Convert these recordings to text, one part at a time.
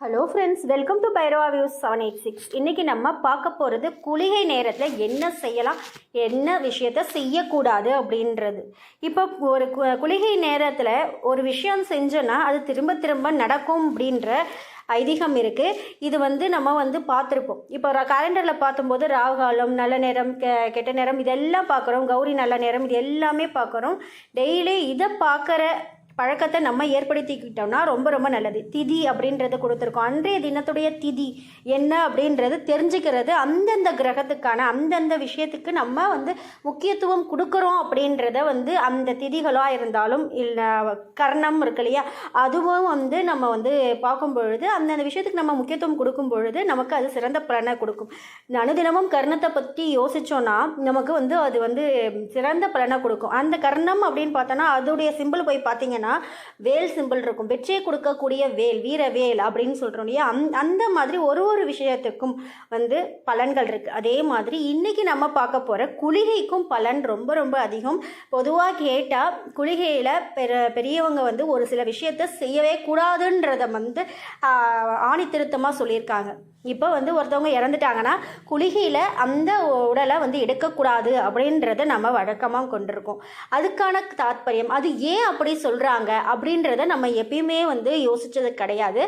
Hello friends welcome to பைரோவா views seven eight six இன்றைக்கி நம்ம பார்க்க போகிறது குளிகை நேரத்தில் என்ன செய்யலாம் என்ன விஷயத்த செய்யக்கூடாது அப்படின்றது. இப்போ ஒரு குளிகை நேரத்தில் ஒரு விஷயம் செஞ்சோன்னா அது திரும்ப திரும்ப நடக்கும் அப்படின்ற ஐதீகம் இருக்குது இது வந்து நம்ம வந்து பார்த்துருப்போம். இப்போ கேலண்டரில் பார்த்தும்போது ராகுகாலம் நல்ல நேரம் கெ கெட்ட நேரம் இதெல்லாம் பார்க்குறோம். கௌரி நல்ல நேரம் இது எல்லாமே பார்க்குறோம். டெய்லி இதை பார்க்குற பழக்கத்தை நம்ம ஏற்படுத்திக்கிட்டோம்னா ரொம்ப ரொம்ப நல்லது. திதி அப்படின்றத கொடுத்துருக்கோம். அன்றைய தினத்துடைய திதி என்ன அப்படின்றது தெரிஞ்சுக்கிறது அந்தந்த கிரகத்துக்கான அந்தந்த விஷயத்துக்கு நம்ம வந்து முக்கியத்துவம் கொடுக்குறோம் அப்படின்றத வந்து அந்த திதிகளாக இருந்தாலும் இல்லை கர்ணம் இருக்கு இல்லையா? அதுவும் வந்து நம்ம வந்து பார்க்கும் பொழுது அந்தந்த விஷயத்துக்கு நம்ம முக்கியத்துவம் கொடுக்கும் பொழுது நமக்கு அது சிறந்த பலனை கொடுக்கும். அனுதினமும் கர்ணத்தை பற்றி யோசிச்சோன்னா நமக்கு வந்து அது வந்து சிறந்த பலனை கொடுக்கும். அந்த கர்ணம் அப்படின்னு பார்த்தோன்னா அதோடைய சிம்பிள் போய் பார்த்தீங்கன்னா வேல் சிம்பிள் இருக்கும். வெற்றியை கொடுக்கக்கூடிய வேல் வீர வேல் அப்படின்னு சொல்கிறோம் இல்லையா? அந் அந்த மாதிரி ஒரு ஒரு விஷயத்துக்கும் வந்து பலன்கள் இருக்குது அதே மாதிரி இன்றைக்கி நம்ம பார்க்க போகிற குளிகைக்கும் பலன் ரொம்ப ரொம்ப அதிகம். பொதுவாக கேட்டால் குளிகையில் பெர பெரியவங்க வந்து ஒரு சில விஷயத்த செய்யவே கூடாதுன்றத வந்து ஆணித்திருத்தமாக சொல்லியிருக்காங்க. இப்போ வந்து ஒருத்தவங்க இறந்துட்டாங்கன்னா குளிகையில் அந்த உடலை வந்து எடுக்கக்கூடாது அப்படின்றத நம்ம வழக்கமாக கொண்டிருக்கோம். அதுக்கான தாத்பரியம் அது ஏன் அப்படி சொல்கிறாங்க அப்படின்றத நம்ம எப்பயுமே வந்து யோசித்தது கிடையாது.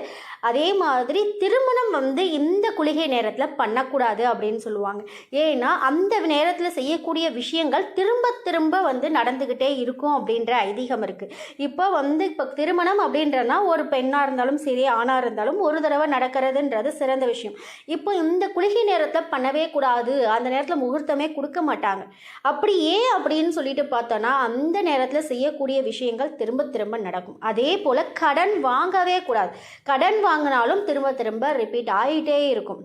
அதே மாதிரி திருமணம் வந்து இந்த குளிகை நேரத்தில் பண்ணக்கூடாது அப்படின்னு சொல்லுவாங்க. ஏன்னா அந்த நேரத்தில் செய்யக்கூடிய விஷயங்கள் திரும்ப திரும்ப வந்து நடந்துக்கிட்டே இருக்கும் அப்படின்ற ஐதீகம் இருக்குது இப்போ வந்து இப்போ திருமணம் அப்படின்றனா ஒரு பெண்ணாக இருந்தாலும் சரி ஆணாக இருந்தாலும் ஒரு தடவை நடக்கிறதுன்றது சிறந்த விஷயம். இப்போ இந்த குளிகை நேரத்தில் பண்ணவே கூடாது. அந்த நேரத்தில் முகூர்த்தமே கொடுக்க மாட்டாங்க. அப்படி ஏன் அப்படின்னு சொல்லிட்டு பார்த்தோன்னா அந்த நேரத்தில் செய்யக்கூடிய விஷயங்கள் திரும்ப திரும்ப நடக்கும். அதே போல் கடன் வாங்கவே கூடாது. கடன் வாங்கினாலும் திரும்ப திரும்ப ரிப்பீட் ஆகிட்டே இருக்கும்.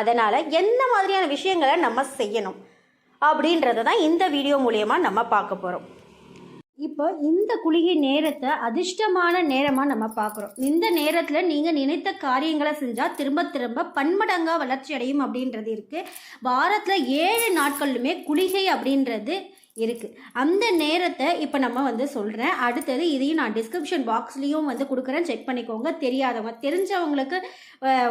அதனால் என்ன மாதிரியான விஷயங்களை நம்ம செய்யணும் அப்படின்றத தான் இந்த வீடியோ மூலயமா நம்ம பார்க்க போகிறோம் இப்போ இந்த குளிகை நேரத்தை அதிர்ஷ்டமான நேரமாக நம்ம பார்க்குறோம். இந்த நேரத்தில் நீங்கள் நினைத்த காரியங்களை செஞ்சால் திரும்ப திரும்ப பன்மடங்காக வளர்ச்சி அடையும் அப்படின்றது இருக்குது வாரத்தில் ஏழு நாட்களுமே குளிகை அப்படின்றது இருக்குது அந்த நேரத்தை இப்போ நம்ம வந்து சொல்கிறேன் அடுத்தது இதையும் நான் டிஸ்கிரிப்ஷன் பாக்ஸ்லேயும் வந்து கொடுக்குறேன். செக் பண்ணிக்கோங்க. தெரியாதவங்க தெரிஞ்சவங்களுக்கு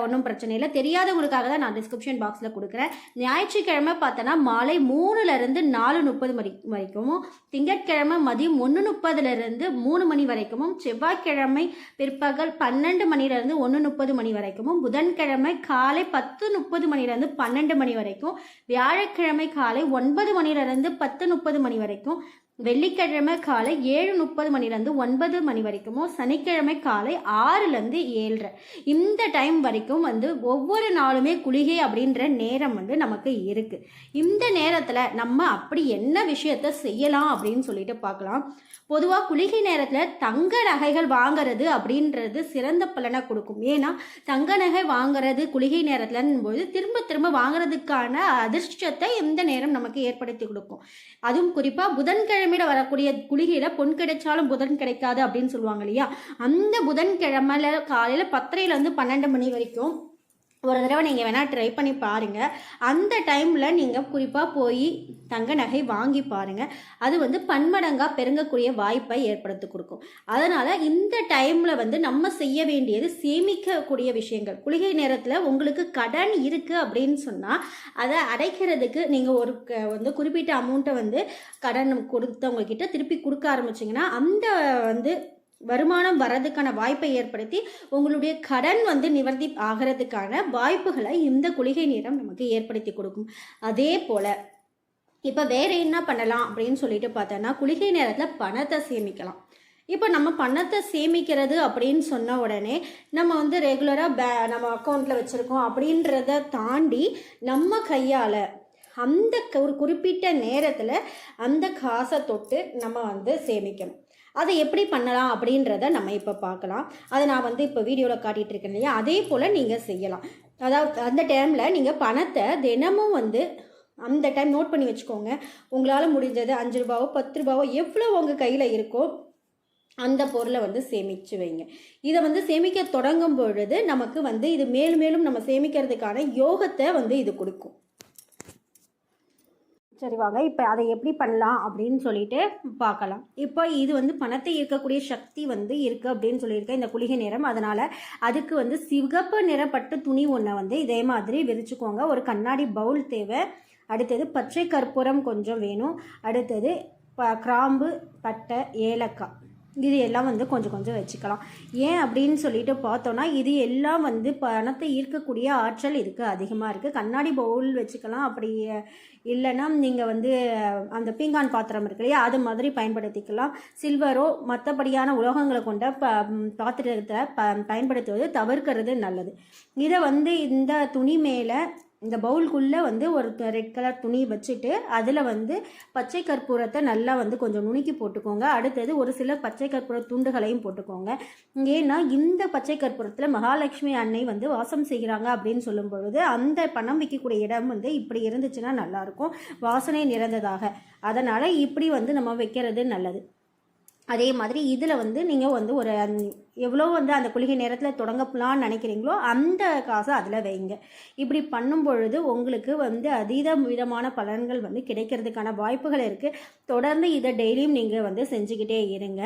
ஒன்றும் பிரச்சனை இல்லை. தெரியாதவங்களுக்காக தான் நான் டிஸ்கிரிப்ஷன் பாக்ஸில் கொடுக்குறேன். ஞாயிற்றுக்கிழமை பார்த்தோன்னா மாலை மூணுலேருந்து நாலு முப்பது மணி வரைக்கும் திங்கட்கிழமை மதியம் ஒன்று முப்பதுலேருந்து மூணு மணி வரைக்கும் செவ்வாய்க்கிழமை பிற்பகல் பன்னெண்டு மணிலேருந்து ஒன்று முப்பது மணி வரைக்கும் புதன்கிழமை காலை பத்து முப்பது மணிலேருந்து பன்னெண்டு மணி வரைக்கும் வியாழக்கிழமை காலை ஒன்பது மணிலேருந்து பத்து முப்பது முப்பது மணி வரைக்கும் வெள்ளிக்கிழமை காலை ஏழு முப்பது மணிலேருந்து ஒன்பது மணி வரைக்குமோ சனிக்கிழமை காலை ஆறுலேருந்து ஏழரை. இந்த டைம் வரைக்கும் வந்து ஒவ்வொரு நாளுமே குளிகை அப்படின்ற நேரம் வந்து நமக்கு இருக்குது இந்த நேரத்தில் நம்ம அப்படி என்ன விஷயத்த செய்யலாம் அப்படின்னு சொல்லிட்டு பார்க்கலாம். பொதுவாக குளிகை நேரத்தில் தங்க நகைகள் வாங்குறது அப்படின்றது சிறந்த பலனை கொடுக்கும். ஏன்னா தங்க நகை வாங்கிறது குளிகை நேரத்துலன்னு போது திரும்ப திரும்ப வாங்குறதுக்கான அதிர்ஷ்டத்தை இந்த நேரம் நமக்கு ஏற்படுத்தி கொடுக்கும். அதுவும் குறிப்பாக புதன்கிழமை புதன்கிழமையில வரக்கூடிய குளிகையில பொன் கிடைச்சாலும் புதன் கிடைக்காது அப்படின்னு சொல்லுவாங்க இல்லையா? அந்த புதன்கிழமையில காலையில் பத்தரையிலேருந்து பன்னெண்டு மணி வரைக்கும் ஒரு தடவை நீங்கள் வேணால் ட்ரை பண்ணி பாருங்கள் அந்த டைமில் நீங்கள் குறிப்பாக போய் தங்க நகை வாங்கி பாருங்கள் அது வந்து பன்மடங்காக பெருங்கக்கூடிய வாய்ப்பை ஏற்படுத்தி கொடுக்கும். அதனால் இந்த டைமில் வந்து நம்ம செய்ய வேண்டியது சேமிக்கக்கூடிய விஷயங்கள். குளிகை நேரத்தில் உங்களுக்கு கடன் இருக்குது அப்படின்னு சொன்னால் அதை அடைக்கிறதுக்கு நீங்கள் ஒரு க- வந்து குறிப்பிட்ட அமௌண்ட்டை வந்து கடன் கொடுத்தவங்க கிட்ட திருப்பி கொடுக்க ஆரம்பிச்சிங்கன்னா அந்த வந்து வருமானம் வர்றதுக்கான வாய்ப்பை ஏற்படுத்தி உங்களுடைய கடன் வந்து நிவர்த்தி ஆகிறதுக்கான வாய்ப்புகளை இந்த குளிகை நேரம் நமக்கு ஏற்படுத்தி கொடுக்கும். அதே போல் இப்போ வேற என்ன பண்ணலாம் அப்படின்னு சொல்லிட்டு பார்த்தோன்னா குளிகை நேரத்தில் பணத்தை சேமிக்கலாம். இப்போ நம்ம பணத்தை சேமிக்கிறது அப்படின்னு சொன்ன உடனே நம்ம வந்து ரெகுலராக பே நம்ம அக்கௌண்ட்டில் வச்சுருக்கோம் அப்படின்றத தாண்டி நம்ம கையால் அந்த க- ஒரு குறிப்பிட்ட நேரத்தில் அந்த காசை தொட்டு நம்ம வந்து சேமிக்கணும். அதை எப்படி பண்ணலாம் அப்படின்றத நம்ம இப்போ பார்க்கலாம். அதை நான் வந்து இப்போ வீடியோவில் காட்டிகிட்டு இருக்கேன் இல்லையா? அதே போல் நீங்கள் செய்யலாம். அதாவது அந்த டைமில் நீங்கள் பணத்தை தினமும் வந்து அந்த டைம் நோட் பண்ணி வச்சுக்கோங்க. உங்களால் முடிஞ்சது அஞ்சு ரூபாவோ பத்து ரூபாவோ எவ்வளோ உங்கள் கையில் இருக்கோ அந்த பொருளை வந்து சேமித்து வைங்க. இதை வந்து சேமிக்க தொடங்கும் பொழுது நமக்கு வந்து இது மேலும் மேலும் நம்ம சேமிக்கிறதுக்கான யோகத்தை வந்து இது கொடுக்கும். சரி வாங்க இப்போ அதை எப்படி பண்ணலாம் அப்படின்னு சொல்லிட்டு பார்க்கலாம். இப்போ இது வந்து பணத்தை ஈர்க்கக்கூடிய சக்தி வந்து இருக்குது அப்படின்னு சொல்லியிருக்கேன் இந்த குளிகை நிறம் அதனால் அதுக்கு வந்து சிவப்பு நிறப்பட்ட துணி ஒன்றை வந்து இதே மாதிரி விரிச்சுக்கோங்க. ஒரு கண்ணாடி பவுல் தேவை. அடுத்தது பச்சை கற்பூரம் கொஞ்சம் வேணும். அடுத்தது ப கிராம்பு பட்டை ஏலக்காய். இது எல்லாம் வந்து கொஞ்சம் கொஞ்சம் வச்சுக்கலாம். ஏன் அப்படின்னு சொல்லிட்டு பார்த்தோன்னா இது எல்லாம் வந்து பணத்தை ஈர்க்கக்கூடிய ஆற்றல் இருக்குது அதிகமாக இருக்குது கண்ணாடி பவுல் வச்சுக்கலாம் அப்படி இல்லைன்னா நீங்கள் வந்து அந்த பீங்கான் பாத்திரம் இருக்கு இல்லையா அது மாதிரி பயன்படுத்திக்கலாம். சில்வரோ மற்றபடியான உலோகங்களை கொண்ட ப பாத்திரத்தை ப பயன்படுத்துவது தவிர்க்கிறது நல்லது. இதை வந்து இந்த துணி மேலே இந்த பவுலுக்குள்ளே வந்து ஒரு ரெட் கலர் துணி வச்சுட்டு அதில் வந்து பச்சை கற்பூரத்தை நல்லா வந்து கொஞ்சம் நுணுக்கி போட்டுக்கோங்க. அடுத்தது ஒரு சில பச்சை கற்பூர துண்டுகளையும் போட்டுக்கோங்க. ஏன்னா இந்த பச்சை கற்பூரத்தில் மகாலட்சுமி அன்னை வந்து வாசம் செய்கிறாங்க அப்படின்னு சொல்லும் பொழுது அந்த பணம் வைக்கக்கூடிய இடம் வந்து இப்படி இருந்துச்சுன்னா நல்லாயிருக்கும் வாசனை நிறைந்ததாக. அதனால் இப்படி வந்து நம்ம வைக்கிறது நல்லது. அதே மாதிரி இதில் வந்து நீங்கள் வந்து ஒரு எவ்வளோ வந்து அந்த குளிகை நேரத்தில் தொடங்கலாம்னு நினைக்கிறீங்களோ அந்த காசை அதில் வைங்க. இப்படி பண்ணும் பொழுது உங்களுக்கு வந்து அதீத விதமான பலன்கள் வந்து கிடைக்கிறதுக்கான வாய்ப்புகள் இருக்குது தொடர்ந்து இதை டெய்லியும் நீங்கள் வந்து செஞ்சுக்கிட்டே இருங்க.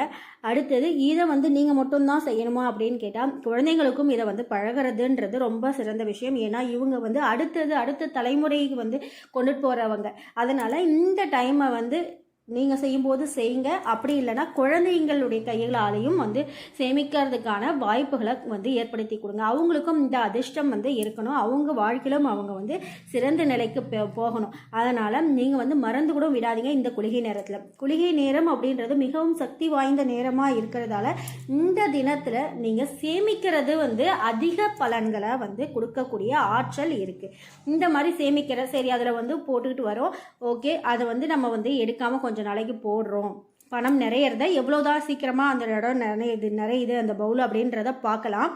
அடுத்தது இதை வந்து நீங்கள் மட்டும்தான் செய்யணுமா அப்படின்னு கேட்டால் குழந்தைங்களுக்கும் இதை வந்து பழகிறதுன்றது ரொம்ப சிறந்த விஷயம். ஏன்னா இவங்க வந்து அடுத்தது அடுத்த தலைமுறைக்கு வந்து கொண்டுட்டு போகிறவங்க அதனால் இந்த டைமை வந்து நீங்கள் செய்யும்போது செய்யுங்க. அப்படி இல்லைன்னா குழந்தைங்களுடைய கைகளாலையும் வந்து சேமிக்கிறதுக்கான வாய்ப்புகளை வந்து ஏற்படுத்தி கொடுங்க. அவங்களுக்கும் இந்த அதிர்ஷ்டம் வந்து இருக்கணும். அவங்க வாழ்க்கையிலும் அவங்க வந்து சிறந்த நிலைக்கு போ- போகணும். அதனால் நீங்கள் வந்து மறந்து கூட விடாதீங்க இந்த குளிகை நேரத்தில். குளிகை நேரம் அப்படின்றது மிகவும் சக்தி வாய்ந்த நேரமாக இருக்கிறதால இந்த தினத்தில் நீங்கள் சேமிக்கிறது வந்து அதிக பலன்களை வந்து கொடுக்கக்கூடிய ஆற்றல் இருக்குது இந்த மாதிரி சேமிக்கிற சரி அதில் வந்து போட்டுக்கிட்டு வரோம். ஓகே அதை வந்து நம்ம வந்து எடுக்காமல் கொஞ்சம் கொஞ்சம் நாளைக்கு போடுறோம். பணம் நிறையிறத எவ்வளோதான் சீக்கிரமாக அந்த இடம் நிறையுது நிறையுது அந்த பவுல் அப்படின்றத பார்க்கலாம்.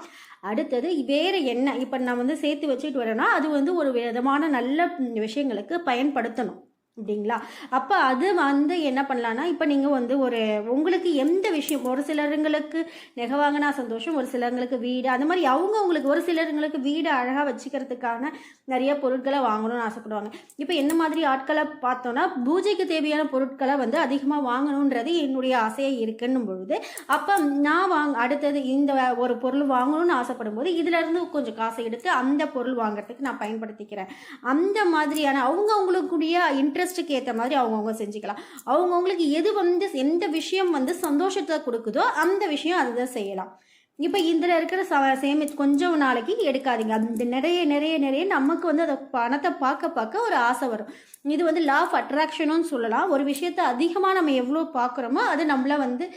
அடுத்தது வேறு என்ன? இப்போ நான் வந்து சேர்த்து வச்சுட்டு வரேன்னா அது வந்து ஒரு விதமான நல்ல விஷயங்களுக்கு பயன்படுத்தணும். அப்படிங்களா அப்போ அது வந்து என்ன பண்ணலான்னா இப்போ நீங்கள் வந்து ஒரு உங்களுக்கு எந்த விஷயம் ஒரு சிலருங்களுக்கு நெகை வாங்கினா சந்தோஷம் ஒரு சிலருங்களுக்கு வீடு அந்த மாதிரி அவங்க உங்களுக்கு ஒரு சிலருங்களுக்கு வீடு அழகாக வச்சுக்கிறதுக்கான நிறைய பொருட்களை வாங்கணும்னு ஆசைப்படுவாங்க. இப்போ என்ன மாதிரி ஆட்களை பார்த்தோன்னா பூஜைக்கு தேவையான பொருட்களை வந்து அதிகமாக வாங்கணுன்றது என்னுடைய ஆசையாக இருக்குன்னும் பொழுது அப்போ நான் வாங்க அடுத்தது இந்த ஒரு பொருள் வாங்கணும்னு ஆசைப்படும் போது இதுலேருந்து கொஞ்சம் காசை எடுத்து அந்த பொருள் வாங்குறதுக்கு நான் பயன்படுத்திக்கிறேன். அந்த மாதிரியான அவங்க அவங்களுக்குடியா இன்ட்ரெஸ்ட் இன்ட்ரெஸ்ட்டுக்கு ஏற்ற மாதிரி அவங்கவுங்க செஞ்சுக்கலாம். அவங்கவுங்களுக்கு எது வந்து எந்த விஷயம் வந்து சந்தோஷத்தை கொடுக்குதோ அந்த விஷயம் அதை செய்யலாம். இப்போ இதில் இருக்கிற ச சேமி கொஞ்சம் நாளைக்கு எடுக்காதீங்க. அந்த நிறைய நிறைய நிறைய நமக்கு வந்து அதை பணத்தை பார்க்க பார்க்க ஒரு ஆசை வரும். இது வந்து லா ஆஃப் அட்ராக்ஷனும் சொல்லலாம். ஒரு விஷயத்தை அதிகமாக நம்ம எவ்வளோ பார்க்குறோமோ அது நம்மளை வந்து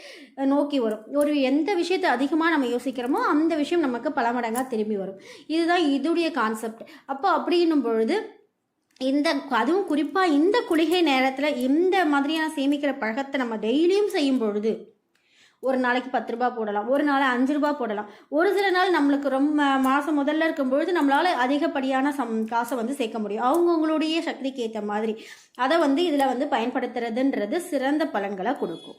நோக்கி வரும். ஒரு எந்த விஷயத்தை அதிகமாக நம்ம யோசிக்கிறோமோ அந்த விஷயம் நமக்கு பல மடங்காக திரும்பி வரும். இதுதான் இதுடைய கான்செப்ட் அப்போ அப்படின்னும் பொழுது இந்த அதுவும் குறிப்பாக இந்த குளிகை நேரத்தில் இந்த மாதிரியான சேமிக்கிற பழக்கத்தை நம்ம டெய்லியும் செய்யும் பொழுது ஒரு நாளைக்கு பத்து ரூபாய் போடலாம் ஒரு நாள் அஞ்சு ரூபாய் போடலாம் ஒரு சில நாள் நம்மளுக்கு ரொம்ப மாதம் முதல்ல இருக்கும் பொழுது நம்மளால் அதிகப்படியான சம் காசை வந்து சேர்க்க முடியும். அவங்கவுங்களுடைய சக்திக்கு ஏற்ற மாதிரி அதை வந்து இதில் வந்து பயன்படுத்துறதுன்றது சிறந்த பலன்களை கொடுக்கும்.